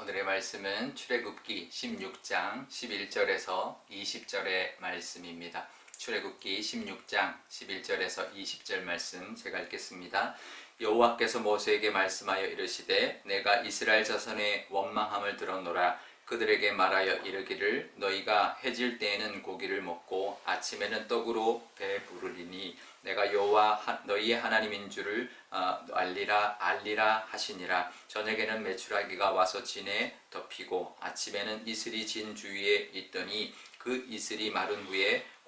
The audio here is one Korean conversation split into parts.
오늘의 말씀은 출애굽기 16장 11절에서 20절의 말씀입니다. 출애굽기 16장 11절에서 20절 말씀 제가 읽겠습니다. 여호와께서 모세에게 말씀하여 이르시되 내가 이스라엘 자손의 원망함을 들었노라 그들에게 말하여 이르기를 너희가 해질 때에는 고기를 먹고 아침에는 떡으로 배 부르리니 내가 여호와 너희의 하나님인 줄을 어, 알리라 알리라 하시니라. 저녁에는 메추라기가 와서 진에 덮이고 아침에는 이슬이 진 주위에 있더니 그 이슬이 마른 후에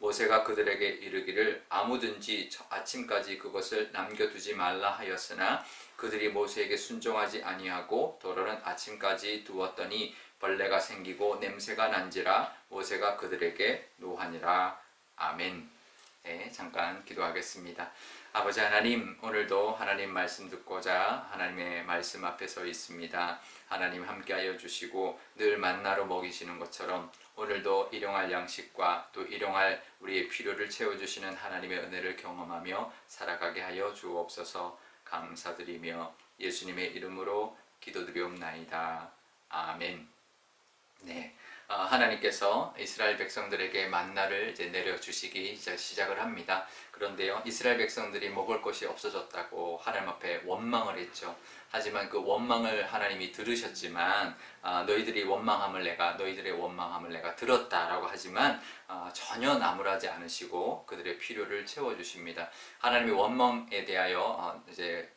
모세가 그들에게 이르기를 아무든지 아침까지 그것을 남겨두지 말라 하였으나 그들이 모세에게 순종하지 아니하고 도로는 아침까지 두었더니 벌레가 생기고 냄새가 난지라 모세가 그들에게 노하니라 아멘. 네, 잠깐 기도하겠습니다. 아버지 하나님, 오늘도 하나님 말씀 듣고자 하나님의 말씀 앞에 서 있습니다. 하나님 함께하여 주시고 늘 만나로 먹이시는 것처럼 오늘도 일용할 양식과 또 일용할 우리의 필요를 채워주시는 하나님의 은혜를 경험하며 살아가게 하여 주옵소서 감사드리며 예수님의 이름으로 기도드리옵나이다. 아멘. 네. 어, 하나님께서 이스라엘 백성들에게 만나를 이제 내려주시기 시작을 합니다. 그런데요, 이스라엘 백성들이 먹을 것이 없어졌다고 하나님 앞에 원망을 했죠. 하지만 그 원망을 하나님이 들으셨지만 아, 너희들이 원망함을 내가 너희들의 원망함을 내가 들었다라고 하지만 아, 전혀 나무라지 않으시고 그들의 필요를 채워 주십니다. 하나님의 원망에 대하여 어, 이제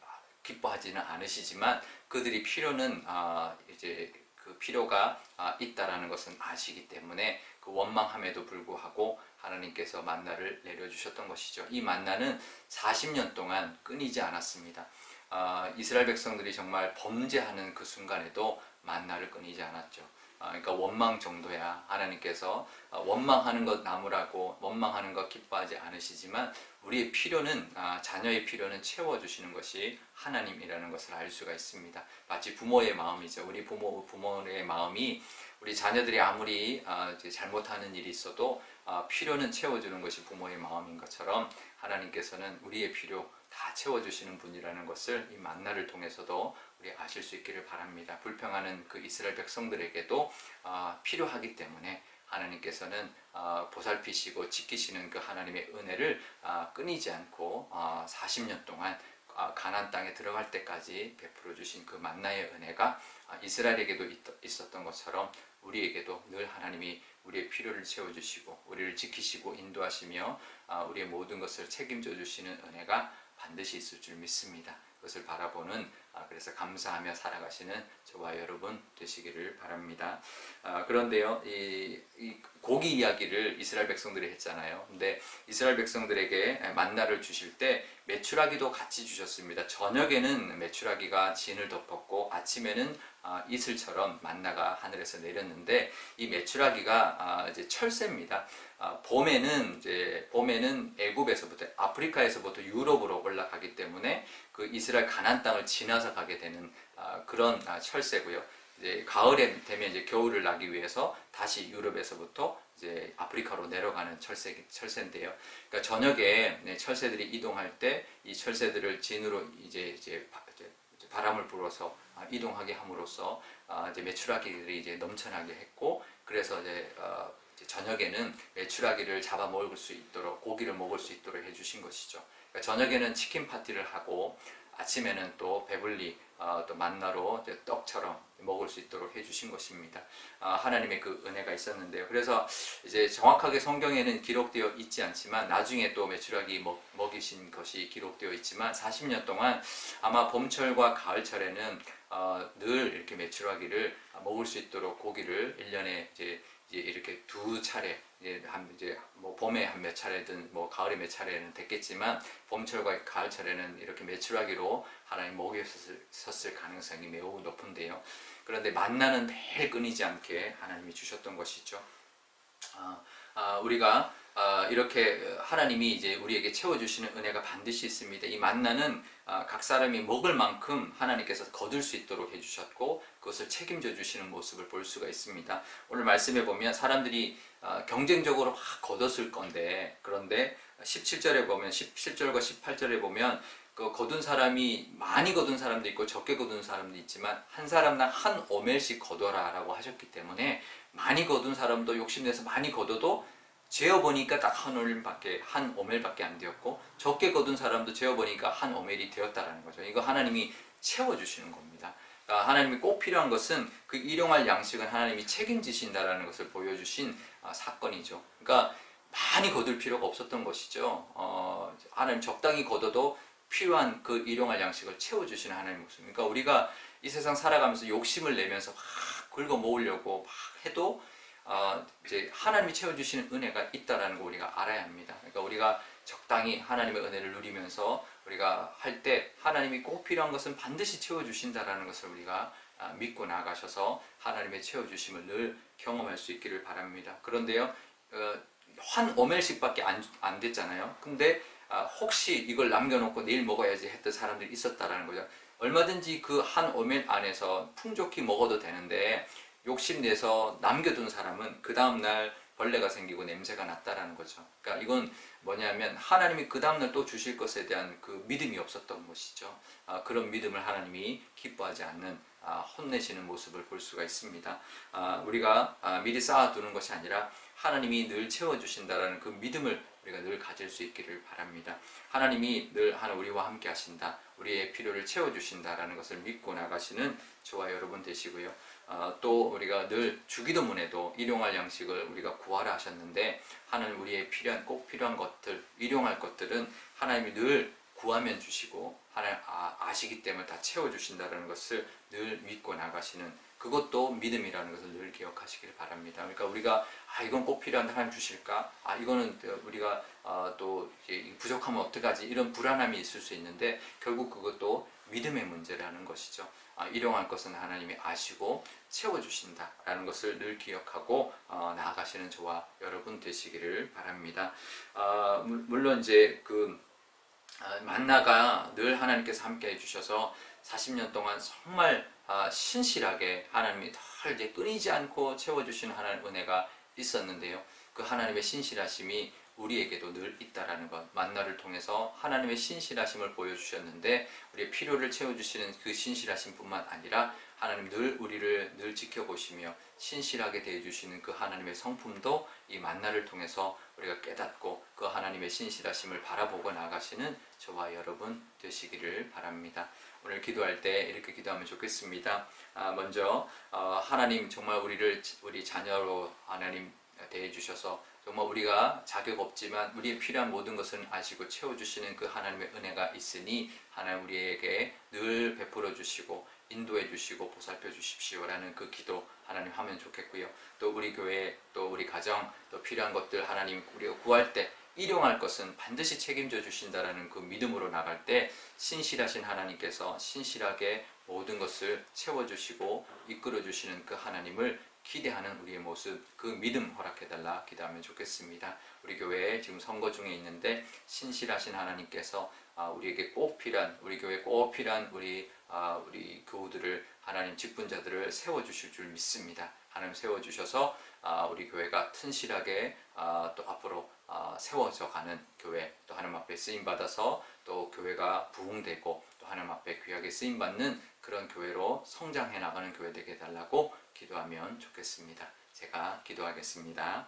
기뻐하지는 않으시지만 그들이 필요는 아, 이제 그 필요가 아, 있다라는 것은 아시기 때문에 그 원망함에도 불구하고 하나님께서 만나를 내려주셨던 것이죠. 이 만나는 40년 동안 끊이지 않았습니다. 아, 이스라엘 백성들이 정말 범죄하는 그 순간에도 만나를 끊이지 않았죠. 아, 그러니까 원망 정도야 하나님께서 아, 원망하는 것 나무라고 원망하는 것 기뻐하지 않으시지만 우리의 필요는 아, 자녀의 필요는 채워주시는 것이 하나님이라는 것을 알 수가 있습니다. 마치 부모의 마음이죠. 우리 부모 부모의 마음이 우리 자녀들이 아무리 잘못하는 일이 있어도 필요는 채워주는 것이 부모의 마음인 것처럼 하나님께서는 우리의 필요 다 채워주시는 분이라는 것을 이 만나를 통해서도 우리 아실 수 있기를 바랍니다. 불평하는 그 이스라엘 백성들에게도 어, 필요하기 때문에 하나님께서는 어, 보살피시고 지키시는 그 하나님의 은혜를 어, 끊이지 않고 40년 동안 가난 땅에 들어갈 때까지 베풀어 주신 그 만나의 은혜가 이스라엘에게도 있었던 것처럼 우리에게도 늘 하나님이 우리의 필요를 채워주시고 우리를 지키시고 인도하시며 우리의 모든 것을 책임져 주시는 은혜가 반드시 있을 줄 믿습니다. 그것을 바라보는 아, 그래서 감사하며 살아가시는 저와 여러분 되시기를 바랍니다. 아, 그런데요, 이, 이 고기 이야기를 이스라엘 백성들이 했잖아요. 근데 이스라엘 백성들에게 만나를 주실 때 메추라기도 같이 주셨습니다. 저녁에는 메추라기가 진을 덮었고 아침에는 아, 이슬처럼 만나가 하늘에서 내렸는데 이 메추라기가 이제 철새입니다. 봄에는 이제 봄에는 애굽에서부터 아프리카에서부터 유럽으로 올라가기 때문에 그 이스라엘 가난 땅을 지나 서 가게 되는 아, 그런 아, 철새고요. 이제 가을에 되면 이제 겨울을 나기 위해서 다시 유럽에서부터 이제 아프리카로 내려가는 철새 철새인데요. 그러니까 저녁에 네, 철새들이 이동할 때 이 철새들을 진으로 이제 이제 바람을 불어서 아, 이동하게 함으로써 이제 메추라기들이 이제 넘쳐나게 했고 그래서 이제 어, 저녁에는 메추라기를 잡아 먹을 수 있도록 고기를 먹을 수 있도록 해주신 것이죠. 그러니까 저녁에는 치킨 파티를 하고 아침에는 또 배불리 어, 또 만나로 떡처럼 먹을 수 있도록 해주신 것입니다. 아, 하나님의 그 은혜가 있었는데요. 그래서 이제 정확하게 성경에는 기록되어 있지 않지만 나중에 또 메추라기 먹, 먹이신 것이 기록되어 있지만 40년 동안 아마 봄철과 가을철에는 어, 늘 이렇게 메추라기를 먹을 수 있도록 고기를 1년에 이제 이제 이렇게 두 차례 한 이제 뭐 봄에 한 몇 차례든 뭐 가을에 몇 차례는 됐겠지만 봄철과 가을철에는 이렇게 메추라기로 하나님 먹이셨을 가능성이 매우 높은데요. 그런데 만나는 매일 끊이지 않게 하나님이 주셨던 것이죠. 아, 아, 우리가 아, 이렇게 하나님이 이제 우리에게 채워주시는 은혜가 반드시 있습니다. 이 만나는 아, 각 사람이 먹을 만큼 하나님께서 거둘 수 있도록 해주셨고 그것을 책임져 주시는 모습을 볼 수가 있습니다. 오늘 말씀해 보면 사람들이 아, 경쟁적으로 막 거뒀을 건데 그런데 17절에 보면 17절과 18절에 보면 그 거둔 사람이 많이 거둔 사람도 있고 적게 거둔 사람도 있지만 한 사람당 한 오멜씩 거둬라 라고 하셨기 때문에 많이 거둔 사람도 욕심내서 많이 거둬도 재어 보니까 딱 한 오멜밖에 한 오멜밖에 안 되었고 적게 거둔 사람도 재어 보니까 한 오멜이 되었다라는 거죠. 이거 하나님이 채워 주시는 겁니다. 그러니까 하나님이 꼭 필요한 것은 그 일용할 양식은 하나님이 책임지신다라는 것을 보여주신 아, 사건이죠. 그러니까 많이 거둘 필요가 없었던 것이죠. 어, 하나님 적당히 거둬도 필요한 그 일용할 양식을 채워주시는 하나님 모습. 그러니까 우리가 이 세상 살아가면서 욕심을 내면서 막 긁어 모으려고 막 해도 어, 이제 하나님이 채워주시는 은혜가 있다라는 거 우리가 알아야 합니다. 그러니까 우리가 적당히 하나님의 은혜를 누리면서 우리가 할 때 하나님이 꼭 필요한 것은 반드시 채워주신다라는 것을 우리가 아, 믿고 나가셔서 하나님의 채워주심을 늘 경험할 수 있기를 바랍니다. 그런데요, 어, 한 오멜씩밖에 안, 안 됐잖아요. 근데 아, 혹시 이걸 남겨놓고 내일 먹어야지 했던 사람들이 있었다라는 거죠. 얼마든지 그 한 오멜 안에서 풍족히 먹어도 되는데 욕심내서 남겨둔 사람은 그 다음날 벌레가 생기고 냄새가 났다라는 거죠. 그러니까 이건 뭐냐면 하나님이 그 다음날 또 주실 것에 대한 그 믿음이 없었던 것이죠. 아, 그런 믿음을 하나님이 기뻐하지 않는 아, 혼내시는 모습을 볼 수가 있습니다. 아, 우리가 아, 미리 쌓아두는 것이 아니라 하나님이 늘 채워주신다라는 그 믿음을 우리가 늘 가질 수 있기를 바랍니다. 하나님이 늘 하나 우리와 함께 하신다. 우리의 필요를 채워주신다라는 것을 믿고 나가시는 저와 여러분 되시고요. 어, 또 우리가 늘 주기도문에도 일용할 양식을 우리가 구하라 하셨는데 하나님 우리의 필요한 꼭 필요한 것들 일용할 것들은 하나님이 늘 구하면 주시고 하나님 아, 아시기 때문에 다 채워주신다는 것을 늘 믿고 나가시는 그것도 믿음이라는 것을 늘 기억하시기를 바랍니다. 그러니까 우리가 아 이건 꼭 필요한데 하나님 주실까? 아 이거는 우리가 아, 또 부족하면 어떡하지? 이런 불안함이 있을 수 있는데 결국 그것도 믿음의 문제라는 것이죠. 아, 일용할 것은 하나님이 아시고 채워주신다라는 것을 늘 기억하고 어, 나아가시는 저와 여러분 되시기를 바랍니다. 아, 물론 이제 그 아, 만나가 늘 하나님께서 함께 해주셔서 40년 동안 정말 아, 신실하게 하나님이 늘 이제 끊이지 않고 채워주시는 하나님 은혜가 있었는데요. 그 하나님의 신실하심이 우리에게도 늘 있다라는 것 만나를 통해서 하나님의 신실하심을 보여주셨는데 우리의 필요를 채워주시는 그 신실하심 뿐만 아니라 하나님 늘 우리를 늘 지켜보시며 신실하게 대해주시는 그 하나님의 성품도 이 만나를 통해서 우리가 깨닫고 그 하나님의 신실하심을 바라보고 나가시는 저와 여러분 되시기를 바랍니다. 오늘 기도할 때 이렇게 기도하면 좋겠습니다. 아, 먼저 어, 하나님 정말 우리를 우리 자녀로 하나님 대해 주셔서 정말 우리가 자격 없지만 우리의 필요한 모든 것을 아시고 채워주시는 그 하나님의 은혜가 있으니 하나님 우리에게 늘 베풀어 주시고 인도해 주시고 보살펴 주십시오라는 그 기도 하나님 하면 좋겠고요. 또 우리 교회 또 우리 가정 또 필요한 것들 하나님 우리가 구할 때 일용할 것은 반드시 책임져 주신다라는 그 믿음으로 나갈 때 신실하신 하나님께서 신실하게 모든 것을 채워 주시고 이끌어 주시는 그 하나님을 기대하는 우리의 모습, 그 믿음 허락해달라 기도하면 좋겠습니다. 우리 교회에 지금 선거 중에 있는데 신실하신 하나님께서 아, 우리에게 꼭 필요한, 우리 교회에 꼭 필요한 우리, 아, 우리 교우들을 하나님 직분자들을 세워주실 줄 믿습니다. 하나님 세워주셔서 아, 우리 교회가 튼실하게 또 앞으로 세워져 가는 교회, 또 하나님 앞에 쓰임 받아서 또 교회가 부흥되고 또 하나님 앞에 귀하게 쓰임받는 그런 교회로 성장해 나가는 교회 되게 해달라고 기도하면 좋겠습니다. 제가 기도하겠습니다.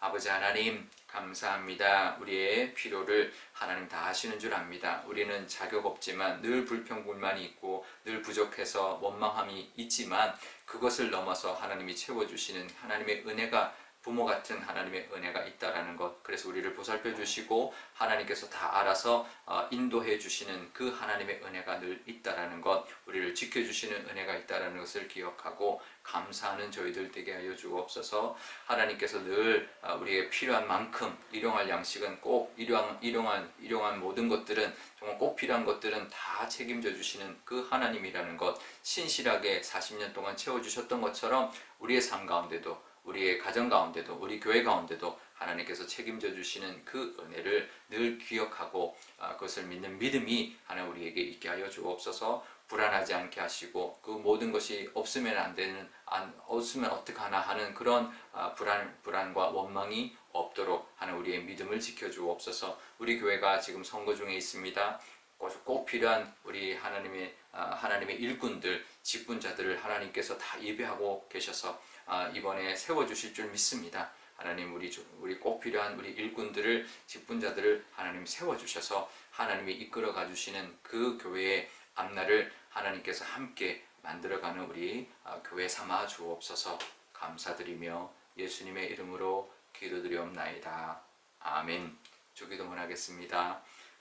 아버지 하나님 감사합니다. 우리의 필요를 하나님 다 하시는 줄 압니다. 우리는 자격 없지만 늘 불평불만이 있고 늘 부족해서 원망함이 있지만 그것을 넘어서 하나님이 채워주시는 하나님의 은혜가 부모 같은 하나님의 은혜가 있다라는 것. 그래서 우리를 보살펴 주시고 하나님께서 다 알아서 어, 인도해 주시는 그 하나님의 은혜가 늘 있다라는 것. 우리를 지켜 주시는 은혜가 있다라는 것을 기억하고 감사하는 저희들 되게 하여 주옵소서. 하나님께서 늘 어, 우리의 필요한 만큼 일용할 양식은 꼭 일용한 일용한 일용한 모든 것들은 정말 꼭 필요한 것들은 다 책임져 주시는 그 하나님이라는 것. 신실하게 40년 동안 채워 주셨던 것처럼 우리의 삶 가운데도 우리의 가정 가운데도 우리 교회 가운데도 하나님께서 책임져 주시는 그 은혜를 늘 기억하고 아, 그것을 믿는 믿음이 하나 우리에게 있게 하여 주옵소서 불안하지 않게 하시고 그 모든 것이 없으면 안 되는 안 없으면 어떡하나 하는 그런 아, 불안 불안과 원망이 없도록 하는 우리의 믿음을 지켜 주옵소서 우리 교회가 지금 선거 중에 있습니다. 꼭, 꼭 필요한 우리 하나님의 아, 하나님의 일꾼들 직분자들을 하나님께서 다 예배하고 계셔서 아, 이번에 세워 주실 줄 믿습니다. 하나님 우리 주- 우리 꼭 필요한 우리 일꾼들을 직분자들을 하나님 세워 주셔서 하나님이 이끌어 가 주시는 그 교회의 앞날을 하나님께서 함께 만들어가는 우리 아, 교회 삼아 주옵소서 감사드리며 예수님의 이름으로 기도드리옵나이다. 아멘. 주기도 문 하겠습니다.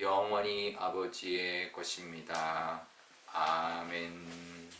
영원히 아버지의 것입니다. 아멘.